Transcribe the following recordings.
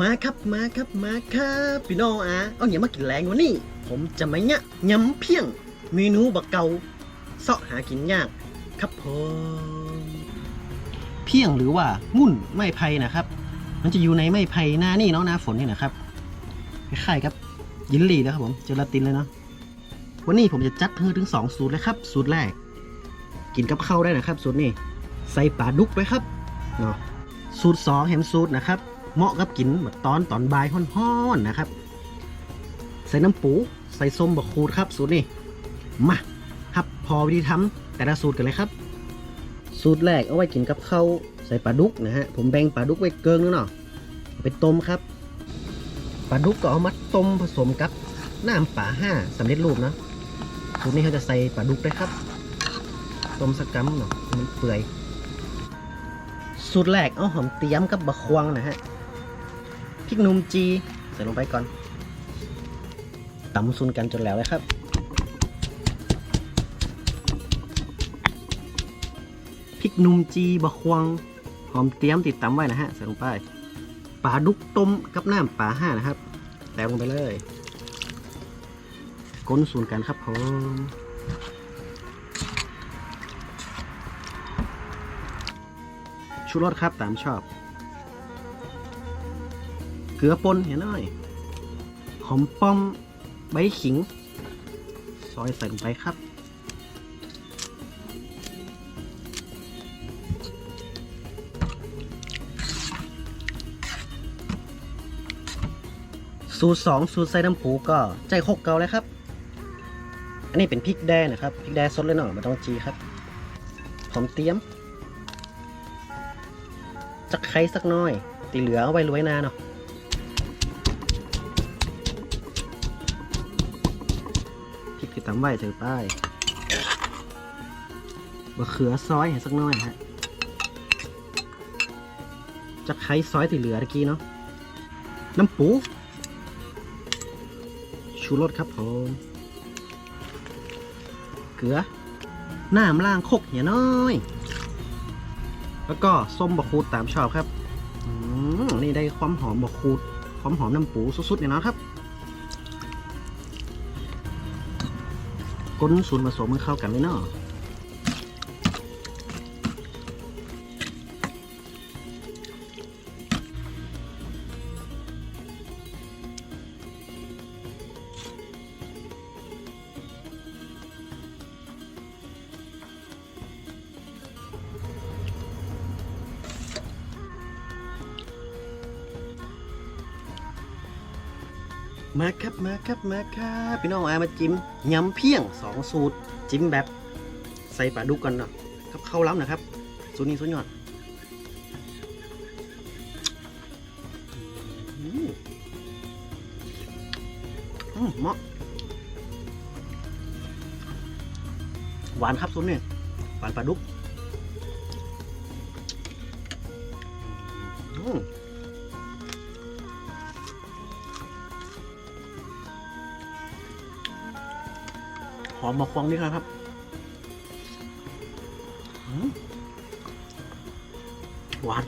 มาครับมาครับมาครับพี่น้องอะเอาอย่ามากินแรงวะนี่ ผมจะมาเนี่ยยำเพียงเมนูบะเกาเสาะหากินยาก ครับผมเพียงหรือว่ามุ่นไม้ไผ่นะครับ มันจะอยู่ในไม้ไผ่หน้านี่เนาะหน้าฝนนี่นะครับคล้ายๆกับยินหลี่นะครับผมเจลาตินเลยเนาะวันนี้ผมจะจัดเธอถึงสองสูตรเลยครับ สูตรแรก กินกับข้าวได้นะครับ สูตรนี้ใส่ปลาดุกด้วยครับเนาะสูตรสองแฮมสูตรนะครับ เหมาะกับกินแบบตอนตอนบ่ายฮ้อนๆนะครับ ใส่น้ำปู ใส่ส้มบะคูดครับ สูตรนี้ มาครับพอวิธีทำแต่ละสูตรกันเลยครับ สูตรแรกเอาไว้กินกับข้าวใส่ปลาดุกนะฮะ ผมแบ่งปลาดุกไว้เกินนึงเนาะเอาไปต้มครับปลาดุกก็เอามาต้มผสมกับน้ำปลาห้าสำเร็จรูปนะสูตรนี้เขาจะใส่ปลาดุกด้วยครับต้มสักกัมเนาะมันเปื่อยสูตรแรกเอาหอมเตี้ยมกับบะควงนะฮะ พริกหนุ่มจีใส่ลงไปก่อนตำซุนกันจนแล้วเลยครับพริกหนุ่มจีบะควงหอมเตี้ยมติดตำไว้นะฮะใส่ลงไปปลาดุกต้มกับน้ำปลาห้านะครับแต้มลงไปเลยก้นสูนกันครับผมชูรสครับตามชอบ เกลือป่นเห็นหน่อย หอมป้อมใบขิง ซอยใส่ลงไปครับ สูตรสองสูตรใส่น้ำปูก็ใจหกเกาเลยครับ อันนี้เป็นพริกแดงนะครับ พริกแดงสดเลยเนาะไม่ต้องจีครับ หอมเตี้ยมจักไข่สักน้อย ตีเหลือเอาไว้รวยหนาเนาะำไว้เจอป้ายบะเขือซอยให้สักหน้อยฮะจักไข่ซอยที่เหลือตะกี้เนาะน้ำปู ชูรสครับผมเกลือน้ำล่างคกเหี่ยน้อย แล้วก็ส้มบะคูดตามชอบครับอืมนี่ได้ความหอมบะคูด ความหอมน้ำปูสุดๆเนี่ยนะครับ ก้นส่วนผสมมันเข้ากันเลยเนาะ มาครับมาครับมาครับพี่น้องอามาจิ้มยำเพียงสองสูตร จิ้มแบบใส่ปลาดุกก่อนเนาะกับเข้าล้ำนะครับ สูตรนี้สุดยอดอืมอืมเหมาะหวานครับสูตรนี้หวานปลาดุกอืม หอมมาควงนี่ครับหวาน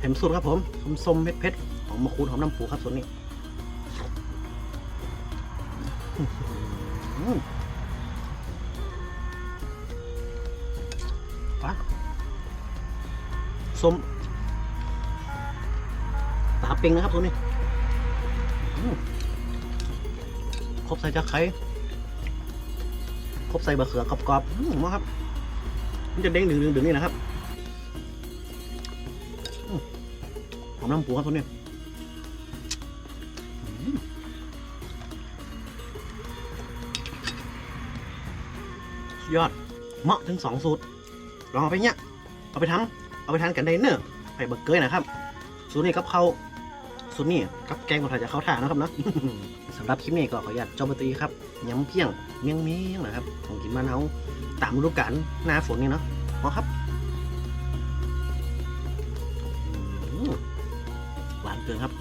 เห็มสุดครับผมส้มส้มเผ็ดเผ็ดๆหอมมะคูดหอมน้ำปูครับส่วนนี้อืมหวาส้มตาเปิงนะครับตัวนี้ ครบใส่จะไข่ครบใส่บะเขือกรอบๆมมาครับ มันจะเด้งดึงดึงดึงนี่นะครับหอมน้ำปูครับตัวนี้อืมสุดยอด เหมาะถึงสองสูตร ลองเอาไปเนี่ยเอาไปทำเอาไปทานกันได้เนอะไปเบอร์เกอร์นะครับ สูตรนี้กับเขา สุดนี่กับแกงคนไทยจะเข้าท่านะครับนะสำหรับคลิปนี้ก็ขออนุญาตจบไปตีครับยำเพียงเมียงเมียงนะครับของกินบ้านเฮาตามฤดูกาลหน้าฝนนี่เนาะพอครับหวานเกินครับ